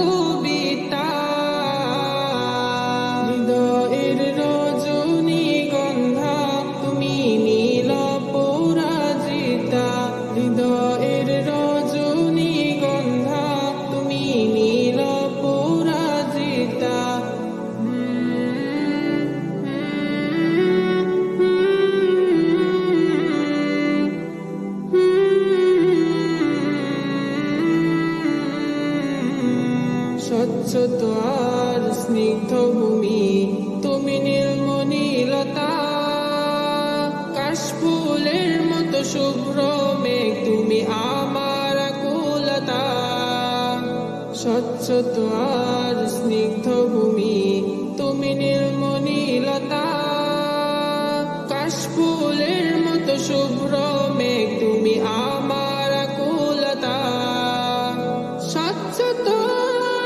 Ooh. স্বচ্ছ আর স্নিগ্ধ ভূমি, তুমি নীলমণিলতা। কাশফুলের মতো শুভ্র মেঘ, তুমি আমার কুলতা স্বচ্ছ আর স্নিগ্ধ ভূমি, তুমি নীলমণিলতা। কাশফুলের মতো শুভ্র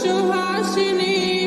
পরশ সুহাসিনী তুমি